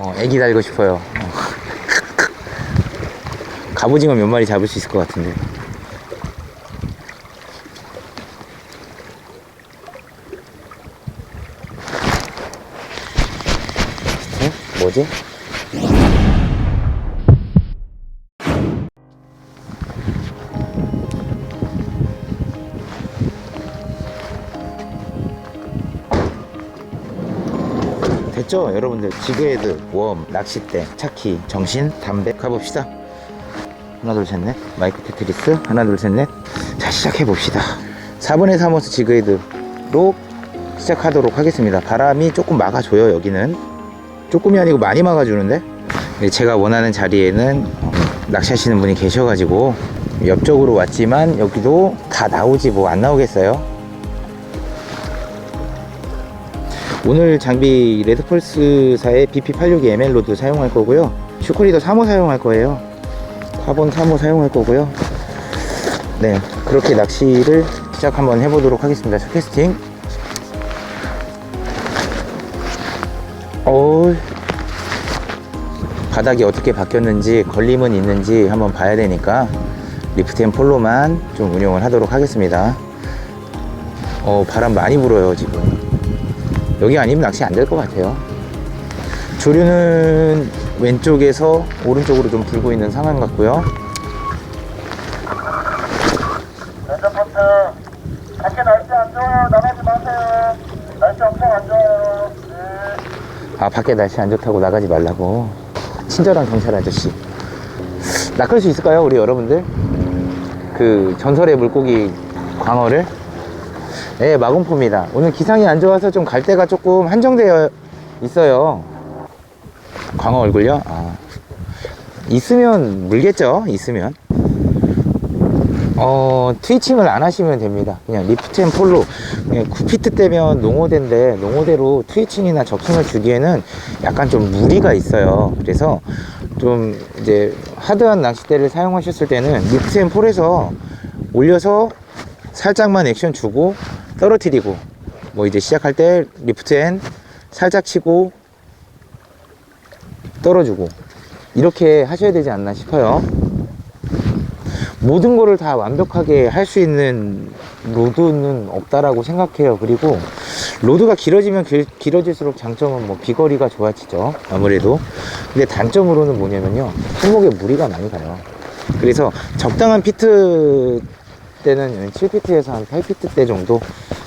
어, 애기 달고 싶어요. 어. 갑오징어 몇 마리 잡을 수 있을 것 같은데. 어? 뭐지? 됐죠? 여러분들 지그헤드 웜 낚싯대 차키 정신 담배 가봅시다. 하나 둘 셋 넷. 마이크 테트리스. 하나 둘 셋 넷. 자 시작해 봅시다. 4분의 3호스 지그헤드로 시작하도록 하겠습니다. 바람이 조금 막아줘요 여기는. 조금이 아니고 많이 막아주는데? 네, 제가 원하는 자리에는 어, 낚시하시는 분이 계셔가지고 옆쪽으로 왔지만 여기도 다 나오지 뭐 안 나오겠어요 오늘 장비 레드펄스사의 BP86 ML 로드 사용할 거고요. 슈크리더 3호 사용할 거예요. 카본 3호 사용할 거고요. 네, 그렇게 낚시를 시작 한번 해보도록 하겠습니다. 첫 캐스팅. 어우, 바닥이 어떻게 바뀌었는지 걸림은 있는지 한번 봐야 되니까 리프트 앤 폴로만 좀 운용을 하도록 하겠습니다. 어, 바람 많이 불어요, 지금. 여기 아니면 낚시 안 될 것 같아요. 조류는 왼쪽에서 오른쪽으로 좀 불고 있는 상황 같고요. 네. 아 밖에 날씨 안 좋다고 나가지 말라고. 친절한 경찰 아저씨. 낚을 수 있을까요, 우리 여러분들? 그 전설의 물고기 광어를? 네, 마공포입니다. 오늘 기상이 안 좋아서 좀 갈 데가 조금 한정되어 있어요. 광어 얼굴요? 아. 있으면 물겠죠? 있으면. 어, 트위칭을 안 하시면 됩니다. 그냥 리프트 앤 폴로. 그냥 9피트 때면 농어대인데, 농어대로 트위칭이나 적킹을 주기에는 약간 좀 무리가 있어요. 그래서 좀 이제 하드한 낚싯대를 사용하셨을 때는 리프트 앤 폴에서 올려서 살짝만 액션 주고 떨어뜨리고 뭐 이제 시작할 때 리프트 앤 살짝 치고 떨어주고 이렇게 하셔야 되지 않나 싶어요. 모든 거를 다 완벽하게 할 수 있는 로드는 없다라고 생각해요. 그리고 로드가 길어지면 길, 길어질수록 장점은 뭐 비거리가 좋아지죠. 아무래도. 근데 단점으로는 뭐냐면요. 손목에 무리가 많이 가요. 그래서 적당한 피트 때는 7피트에서 한 8피트 때 정도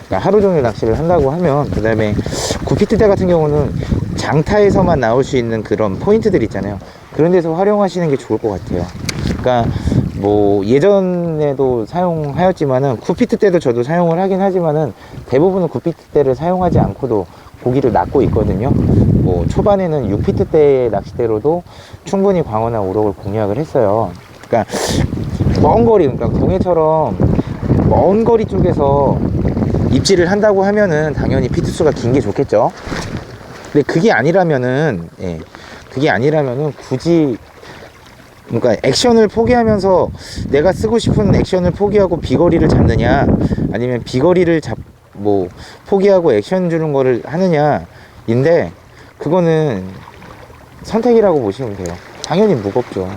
그러니까 하루 종일 낚시를 한다고 하면 그 다음에 9피트 때 같은 경우는 장타에서만 나올 수 있는 그런 포인트들 있잖아요. 그런 데서 활용하시는 게 좋을 것 같아요. 그러니까 뭐 예전에도 사용하였지만은 9피트 때도 저도 사용을 하긴 하지만은 대부분은 9피트 때를 사용하지 않고도 고기를 낚고 있거든요. 뭐 초반에는 6피트 때의 낚싯대로도 충분히 광어나 우럭을 공략을 했어요. 그러니까 먼 거리, 그러니까 동해처럼 먼 거리 쪽에서 입질을 한다고 하면은 당연히 피트수가 긴 게 좋겠죠. 근데 그게 아니라면은, 예, 그게 아니라면은 굳이, 그러니까 액션을 포기하면서 내가 쓰고 싶은 액션을 포기하고 비거리를 잡느냐, 아니면 비거리를 잡, 뭐, 포기하고 액션 주는 거를 하느냐 인데, 그거는 선택이라고 보시면 돼요. 당연히 무겁죠.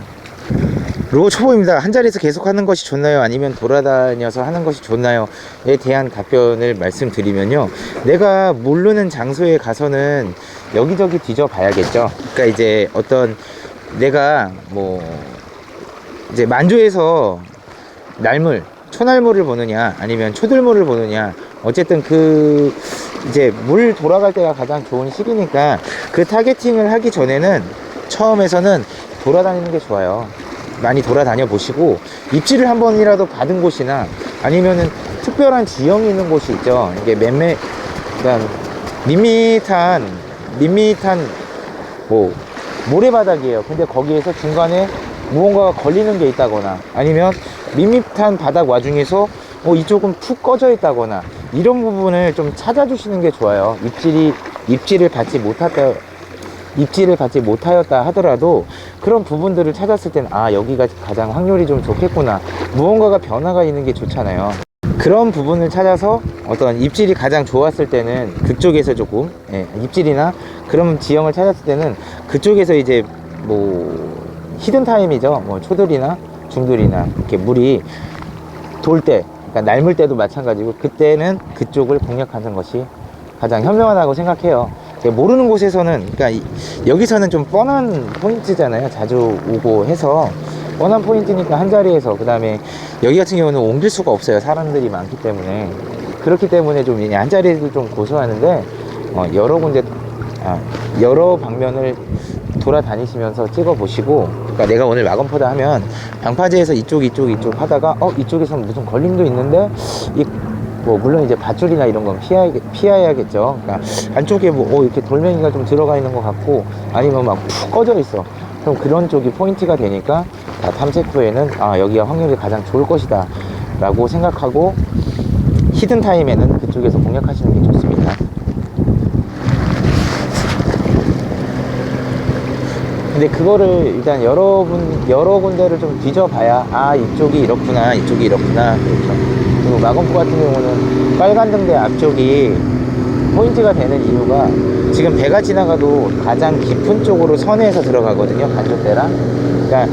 로고 초보입니다. 한 자리에서 계속 하는 것이 좋나요? 아니면 돌아다녀서 하는 것이 좋나요?에 대한 답변을 말씀드리면요. 내가 모르는 장소에 가서는 여기저기 뒤져 봐야겠죠. 그러니까 이제 어떤 내가 뭐 이제 만조에서 날물, 초날물을 보느냐 아니면 초들물을 보느냐 어쨌든 그 이제 물 돌아갈 때가 가장 좋은 시기니까 그 타겟팅을 하기 전에는 처음에서는 돌아다니는 게 좋아요. 많이 돌아다녀 보시고 입질을 한 번이라도 받은 곳이나 아니면은 특별한 지형이 있는 곳이 있죠. 이게 몇몇 그러니까 밋밋한 밋밋한 뭐 모래바닥이에요. 근데 거기에서 중간에 무언가가 걸리는 게 있다거나 아니면 밋밋한 바닥 와중에서 어, 이쪽은 푹 꺼져 있다거나 이런 부분을 좀 찾아주시는 게 좋아요. 입질이 입질을 받지 못했다 입질을 받지 못하였다 하더라도 그런 부분들을 찾았을 때는 아 여기가 가장 확률이 좀 좋겠구나 무언가가 변화가 있는 게 좋잖아요 그런 부분을 찾아서 어떤 입질이 가장 좋았을 때는 그쪽에서 조금 예, 입질이나 그런 지형을 찾았을 때는 그쪽에서 이제 뭐 히든 타임이죠. 뭐 초들이나 중들이나 이렇게 물이 돌 때, 그러니까 날물 때도 마찬가지고 그때는 그쪽을 공략하는 것이 가장 현명하다고 생각해요. 근데 모르는 곳에서는, 그러니까 이- 여기서는 좀 뻔한 포인트잖아요. 자주 오고 해서 뻔한 포인트니까 한 자리에서 그 다음에 여기 같은 경우는 옮길 수가 없어요. 사람들이 많기 때문에 그렇기 때문에 좀 한 자리에도 좀 고소하는데 어, 여러 군데 아, 여러 방면을 돌아다니시면서 찍어 보시고 그러니까 내가 오늘 마건포다 하면 방파제에서 이쪽 이쪽 이쪽 하다가 어 이쪽에서 무슨 걸림도 있는데 이 뭐 물론 이제 밧줄이나 이런 건 피해 피해야겠죠. 그러니까 안쪽에 뭐 어, 이렇게 돌멩이가 좀 들어가 있는 것 같고 아니면 막 푹 꺼져 있어. 그럼 그런 쪽이 포인트가 되니까 아, 탐색 후에는 아 여기가 확률이 가장 좋을 것이다 라고 생각하고 히든 타임에는 그쪽에서 공략하시는 게 좋습니다. 근데 그거를 일단 여러분 여러 군데를 좀 뒤져봐야 아 이쪽이 이렇구나 이쪽이 이렇구나 그렇죠. 그리고 마건포 같은 경우는 빨간 등대 앞쪽이 포인트가 되는 이유가 지금 배가 지나가도 가장 깊은 쪽으로 선에서 들어가거든요 간접대랑 그러니까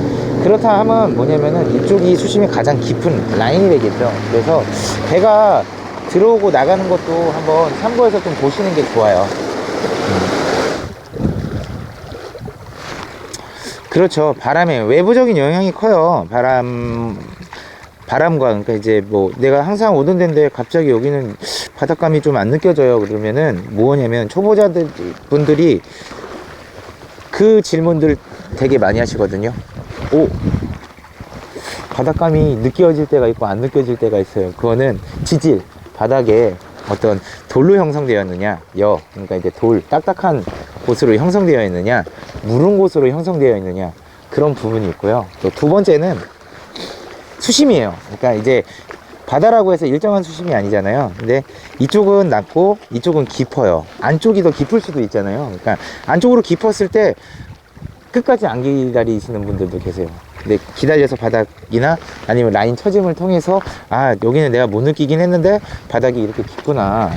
그렇다 하면 뭐냐면은 이쪽이 수심이 가장 깊은 라인이 되겠죠 그래서 배가 들어오고 나가는 것도 한번 참고해서 좀 보시는 게 좋아요 그렇죠. 바람에 외부적인 영향이 커요. 바람 바람과 그러니까 이제 뭐 내가 항상 오던 데인데 갑자기 여기는 바닷감이 좀 안 느껴져요. 그러면은 뭐냐면 초보자들 분들이 그 질문들 되게 많이 하시거든요. 오 바닷감이 느껴질 때가 있고 안 느껴질 때가 있어요. 그거는 지질 바닥에 어떤 돌로 형성되었느냐, 여 그러니까 이제 돌 딱딱한 곳으로 형성되어 있느냐, 무른 곳으로 형성되어 있느냐 그런 부분이 있고요. 또 두 번째는 수심이에요. 그러니까 이제 바다라고 해서 일정한 수심이 아니잖아요. 근데 이쪽은 낮고 이쪽은 깊어요. 안쪽이 더 깊을 수도 있잖아요. 그러니까 안쪽으로 깊었을 때 끝까지 안 기다리시는 분들도 계세요. 근데 기다려서 바닥이나 아니면 라인 처짐을 통해서 아 여기는 내가 못 느끼긴 했는데 바닥이 이렇게 깊구나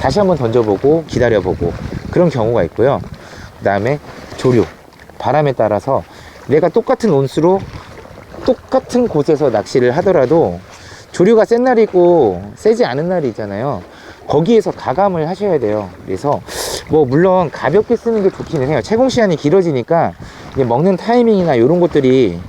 다시 한번 던져보고 기다려보고 그런 경우가 있고요. 그 다음에 조류 바람에 따라서 내가 똑같은 온수로 똑같은 곳에서 낚시를 하더라도 조류가 센 날이 있고 세지 않은 날이 있잖아요. 거기에서 가감을 하셔야 돼요. 그래서 뭐 물론 가볍게 쓰는 게 좋기는 해요. 채공 시간이 길어지니까 이제 먹는 타이밍이나 이런 것들이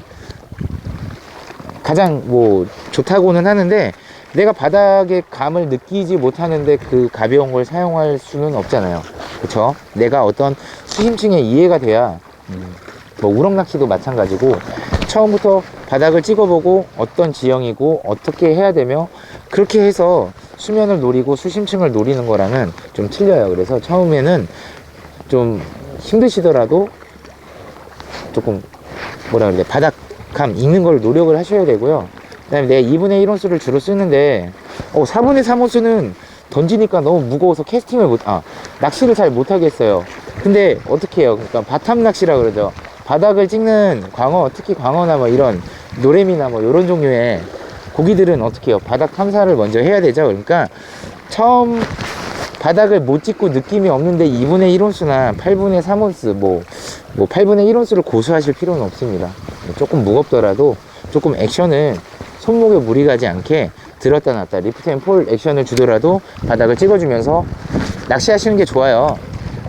가장 뭐 좋다고는 하는데 내가 바닥의 감을 느끼지 못하는데 그 가벼운 걸 사용할 수는 없잖아요. 그렇죠? 내가 어떤 수심층에 이해가 돼야 음, 뭐 우럭 낚시도 마찬가지고 처음부터 바닥을 찍어보고 어떤 지형이고 어떻게 해야 되며 그렇게 해서 수면을 노리고 수심층을 노리는 거랑은 좀 틀려요. 그래서 처음에는 좀 힘드시더라도 조금 뭐라 그래 바닥감 익는 걸 노력을 하셔야 되고요. 그다음에 내가 2분의 1 온수를 주로 쓰는데 어 4분의 3 온수는 던지니까 너무 무거워서 캐스팅을 못, 아, 낚시를 잘 못하겠어요. 근데 어떻게 해요? 그러니까 바탐 낚시라 그러죠. 바닥을 찍는 광어, 특히 광어나 뭐 이런 노래미나 뭐 이런 종류의 고기들은 어떻게 해요? 바닥 탐사를 먼저 해야 되죠. 그러니까 처음 바닥을 못 찍고 느낌이 없는데 2분의 1 온수나 8분의 3 온수, 뭐, 뭐 8분의 1 온수를 고수하실 필요는 없습니다. 조금 무겁더라도 조금 액션을 손목에 무리 가지 않게 들었다 놨다 리프트 앤 폴 액션을 주더라도 바닥을 찍어주면서 낚시하시는 게 좋아요.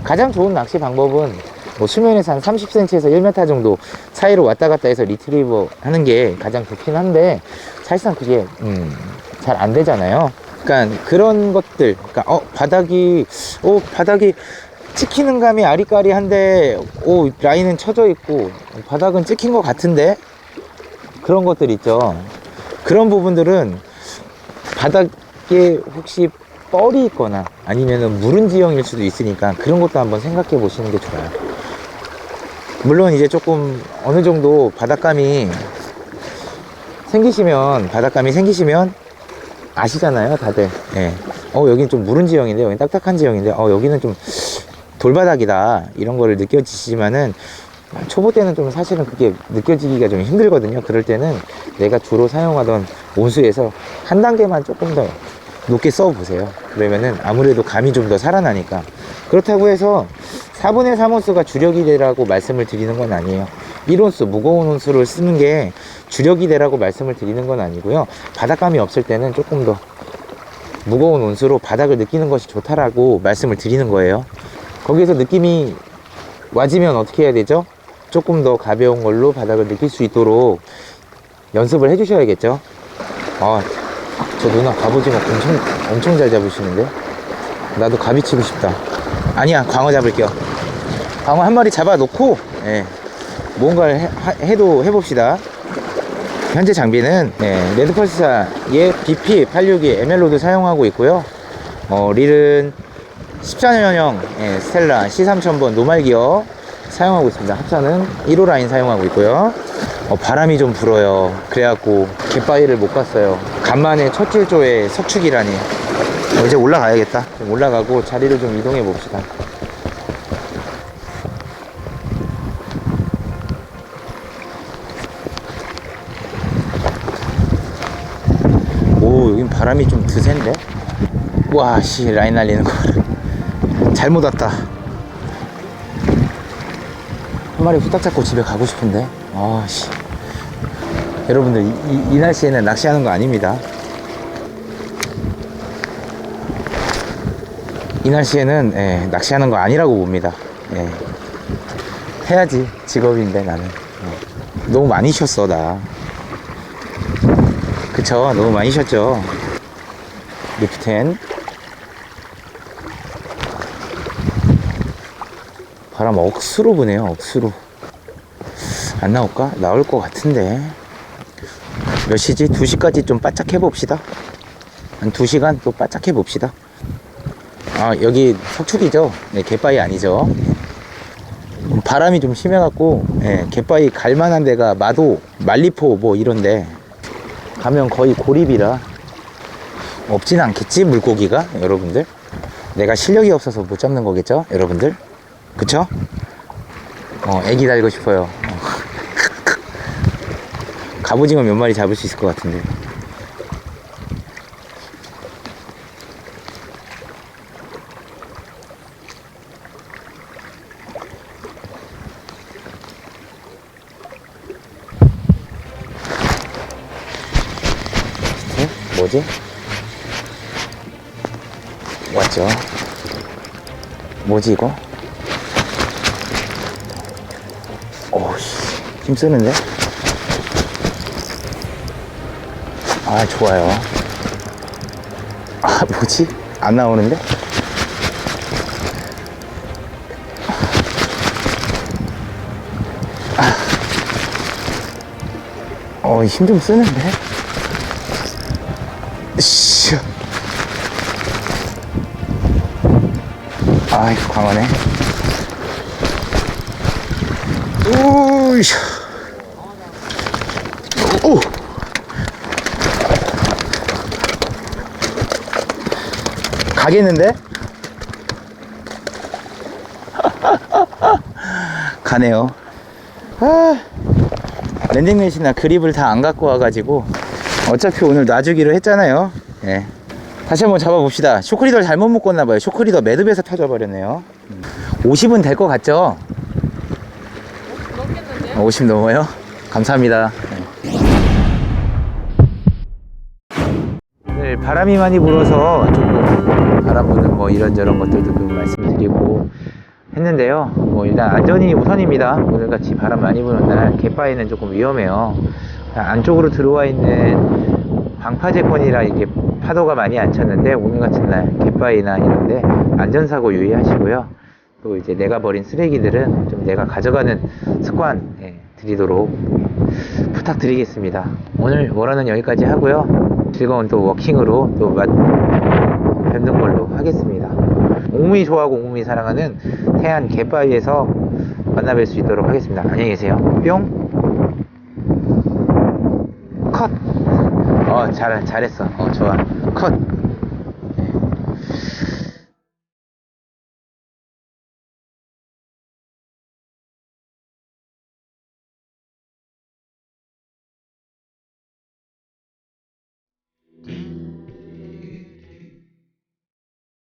가장 좋은 낚시 방법은 뭐 수면에서 한 30cm에서 1m 정도 사이로 왔다 갔다 해서 리트리버 하는 게 가장 좋긴 한데 사실상 그게 음, 잘 안 되잖아요. 그러니까 그런 것들, 그러니까 어 바닥이 어 바닥이 찍히는 감이 아리까리한데 오 라인은 쳐져 있고 바닥은 찍힌 것 같은데 그런 것들 있죠. 그런 부분들은 바닥에 혹시 뻘이 있거나 아니면은 무른 지형일 수도 있으니까 그런 것도 한번 생각해 보시는 게 좋아요. 물론 이제 조금 어느 정도 바닷감이 생기시면 바닷감이 생기시면 아시잖아요, 다들. 예. 어, 여기는 좀 무른 지형인데, 여기 딱딱한 지형인데, 어, 여기는 좀 돌바닥이다. 이런 거를 느껴지시지만은, 초보 때는 좀 사실은 그게 느껴지기가 좀 힘들거든요. 그럴 때는 내가 주로 사용하던 온수에서 한 단계만 조금 더 높게 써 보세요. 그러면은 아무래도 감이 좀 더 살아나니까. 그렇다고 해서 4분의 3온수가 주력이 되라고 말씀을 드리는 건 아니에요. 1온수, 무거운 온수를 쓰는 게 주력이 되라고 말씀을 드리는 건 아니고요. 바닥감이 없을 때는 조금 더 무거운 온수로 바닥을 느끼는 것이 좋다라고 말씀을 드리는 거예요. 거기에서 느낌이 와지면 어떻게 해야 되죠? 조금 더 가벼운 걸로 바닥을 느낄 수 있도록 연습을 해 주셔야겠죠? 아, 저 누나 갑오징어 엄청, 엄청 잘 잡으시는데? 나도 가비 치고 싶다. 아니야, 광어 잡을게요. 광어 한 마리 잡아놓고, 예, 뭔가를 해, 하- 해도 해봅시다. 현재 장비는 네, 레드펄스사의 BP862 ML로드 사용하고 있고요. 어, 릴은 14년형 예, 스텔라 C3000번 노말기어 사용하고 있습니다. 합사는 1호 라인 사용하고 있고요. 어, 바람이 좀 불어요. 그래갖고 갯바위를 못 갔어요. 간만에 첫 일조에 석축이라니. 어, 이제 올라가야겠다. 좀 올라가고 자리를 좀 이동해 봅시다. 오, 여긴 바람이 좀 드센데? 와, 씨, 라인 날리는 거. 잘못 왔다. 한 마리 후딱 잡고 집에 가고 싶은데. 아, 씨. 여러분들, 이, 이- 이 날씨에는 낚시하는 거 아닙니다. 이 날씨에는, 예, 낚시하는 거 아니라고 봅니다. 예. 해야지. 직업인데, 나는. 예. 너무 많이 쉬었어, 나. 그쵸 너무 많이 쉬었죠 리프텐 바람 억수로 부네요 억수로 안 나올까? 나올 것 같은데 몇 시지? 2시까지 좀 바짝 해봅시다 한 2시간 또 바짝 해봅시다 아 여기 석축이죠 네 갯바위 아니죠 바람이 좀 심해갖고 예, 갯바위 갈만한 데가 마도 말리포 뭐 이런데 가면 거의 고립이라 없진 않겠지 물고기가 여러분들 내가 실력이 없어서 못 잡는 거겠죠 여러분들 그쵸? 어 애기 달고 싶어요 어. 갑오징어 몇 마리 잡을 수 있을 것 같은데 네? 뭐지? 왔죠? 뭐지 이거? 오우씨 힘쓰는데? 아 좋아요 아 뭐지? 안 나오는데? 아. 어, 힘 좀 쓰는데? 씨. 아이고, 강하네. 오이씨. 가겠는데? 가네요. 아, 랜딩넷이나 그립을 다 안 갖고 와가지고 어차피 오늘 놔주기로 했잖아요. 예. 다시 한번 잡아봅시다. 쇼크리더 잘못 묶었나봐요. 쇼크리더 매듭에서 터져버렸네요. 50은 될 것 같죠? 넘겠는데요? 50 넘어요? 감사합니다. 네, 바람이 많이 불어서 조금 바람 부는 뭐 이런저런 것들도 좀 말씀드리고 했는데요. 뭐 일단 안전이 우선입니다. 오늘같이 바람 많이 부는 날 갯바위는 조금 위험해요. 안쪽으로 들어와 있는 방파제권이라 이게 파도가 많이 안 쳤는데 오늘 같은 날 갯바위나 이런데 안전사고 유의하시고요. 또 이제 내가 버린 쓰레기들은 좀 내가 가져가는 습관 예, 들이도록 부탁드리겠습니다. 오늘 월화는 여기까지 하고요. 즐거운 또 워킹으로 또 맛, 뵙는 걸로 하겠습니다. 옹무이 좋아하고 옹무이 사랑하는 태안 갯바위에서 만나뵐 수 있도록 하겠습니다. 안녕히 계세요. 뿅! 컷! 어, 잘, 잘했어. 어, 좋아. 컷!